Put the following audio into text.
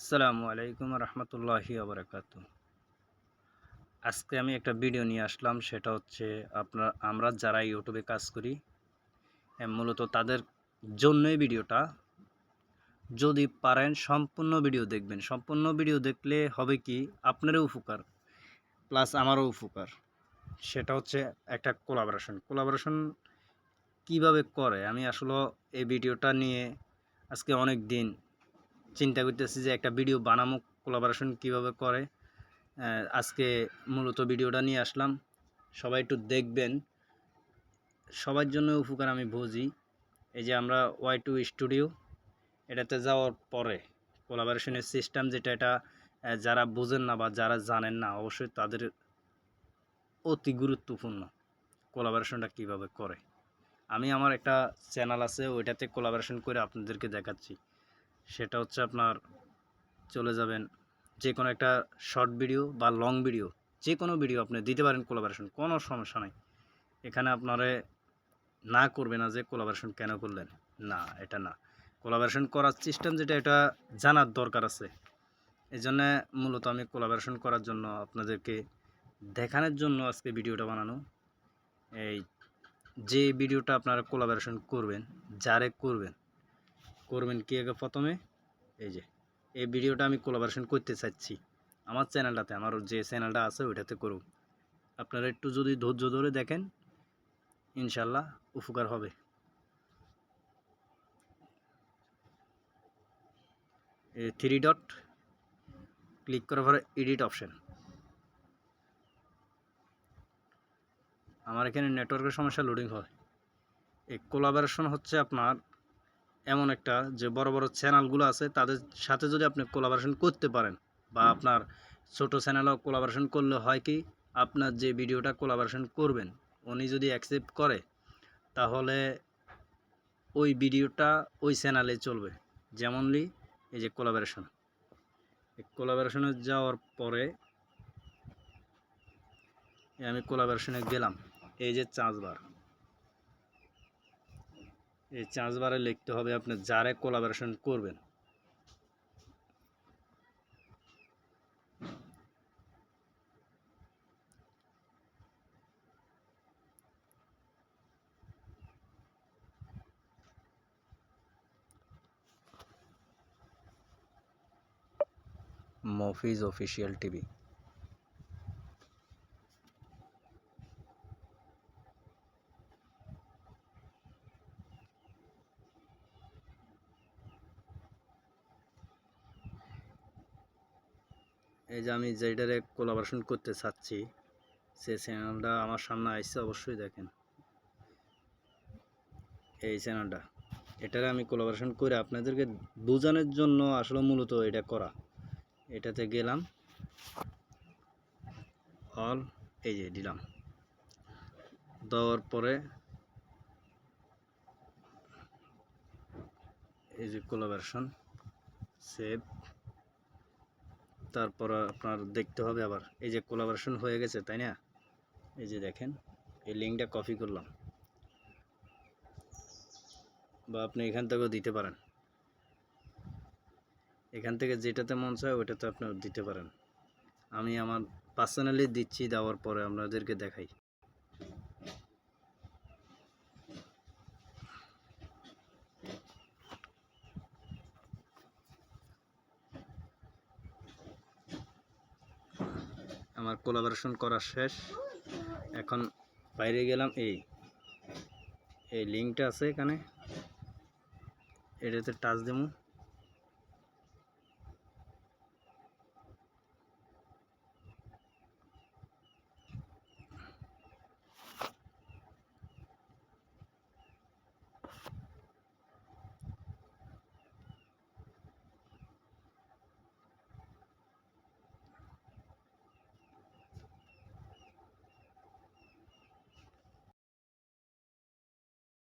আসসালামু আলাইকুম রহমতুল্লাহি আবরাকাত আজকে আমি একটা ভিডিও নিয়ে আসলাম, সেটা হচ্ছে আপনার, আমরা যারা ইউটিউবে কাজ করি মূলত তাদের জন্যই ভিডিওটা। যদি পারেন সম্পূর্ণ ভিডিও দেখবেন। সম্পূর্ণ ভিডিও দেখলে হবে কি, আপনারও উপকার প্লাস আমারও উপকার। সেটা হচ্ছে একটা কোলাবোরেশন কোলাবোরেশন কীভাবে করে? আমি আসলে এই ভিডিওটা নিয়ে আজকে অনেক দিন চিন্তা করতেছি যে একটা ভিডিও বানামো কোলাবোরেশন কীভাবে করে। আজকে মূলত ভিডিওটা নিয়ে আসলাম। সবাই একটু দেখবেন। সবার জন্য উপকার আমি বুঝি। এই যে আমরা ওয়াই টু স্টুডিও এটাতে যাওয়ার পরে কোলাবোরেশনের সিস্টেম যেটা, এটা যারা বোঝেন না বা যারা জানেন না, অবশ্যই তাদের অতি গুরুত্বপূর্ণ কোলাবোরেশনটা কীভাবে করে। আমি আমার একটা চ্যানেল আছে, ওইটাতে কোলাবোরেশন করে আপনাদেরকে দেখাচ্ছি। সেটা হচ্ছে আপনার চলে যাবেন যে কোনো একটা শর্ট ভিডিও বা লং ভিডিও যে কোনো ভিডিও আপনি দিতে পারেন কোলাবারেশন কোনো সমস্যা নাই। এখানে আপনারে না করবে না যে কোলাবোরেশন কেন করলেন। না, এটা না। কোলাবোরেশন করার সিস্টেম যেটা, এটা জানার দরকার আছে। এই জন্যে মূলত আমি কোলাবারেশন করার জন্য আপনাদেরকে দেখানোর জন্য আজকে ভিডিওটা বানানো। এই যে ভিডিওটা আপনারা কোলাবোরেশন করবেন, যারে করবেন করবেন কি আগে প্রথমে? এই যে, এই ভিডিওটা আমি কোলাবোরেশন করতে চাচ্ছি। আমার চ্যানেলটাতে, আমার যে চ্যানেলটা আছে, ওইটাতে করুক আপনারা একটু যদি ধৈর্য ধরে দেখেন, ইনশাল্লাহ উপকার হবে। থ্রি ডট ক্লিক করার পরে এডিট অপশান আমার এখানে নেটওয়ার্কের সমস্যা লোডিং হয়। এই কোলাবোরেশন হচ্ছে আপনার এমন একটা যে বড় বড় চ্যানেলগুলো আছে তাদের সাথে যদি আপনি কোলাবোরেশন করতে পারেন বা আপনার ছোট চ্যানেলও কোলাবোরেশন করলে হয় কি আপনার যে ভিডিওটা কোলাবোরেশন করবেন উনি যদি অ্যাকসেপ্ট করে তাহলে ওই ভিডিওটা ওই চ্যানেলে চলবে। যেমনলি এই যে কোলাবোরেশন এই কোলাবোরেশনে যাওয়ার পরে আমি কোলাবোরেশনে গেলাম। এই যে চার্জ বার এই চার্জ বারে লিখতে হবে আপনি যারে কোলাবোরেশন করবেন। Mofiz official TV. এই যে আমি যেটারে কোলাবোরেশন করতে চাচ্ছি, সে চ্যানেলটা আমার সামনে আসছে অবশ্যই দেখেন। এই চ্যানেলটা এটারে আমি কোলাবোরেশন করে আপনাদেরকে বোঝানোর জন্য আসলে মূলত এটা করা। এটাতে গেলাম অল এই যে দিলাম। দেওয়ার পরে, এই যে কোলাবোরেশন সেভ তারপর আপনার দেখতে হবে আবার। এই যে কোলাবারেশন হয়ে গেছে, তাই না? এই যে দেখেন, এই লিঙ্কটা কপি করলাম। বা আপনি এখান থেকেও দিতে পারেন। এখান থেকে যেটাতে মন চায় ওইটাতে আপনি দিতে পারেন। আমি আমার পার্সোনালি দিচ্ছি, দেওয়ার পরে আপনাদেরকে দেখাই। আমার কোলাবোরেশন করা শেষ। এখন বাইরে গেলাম, এই এই লিঙ্কটা আছে এখানে। এটাতে টাচ দেবো।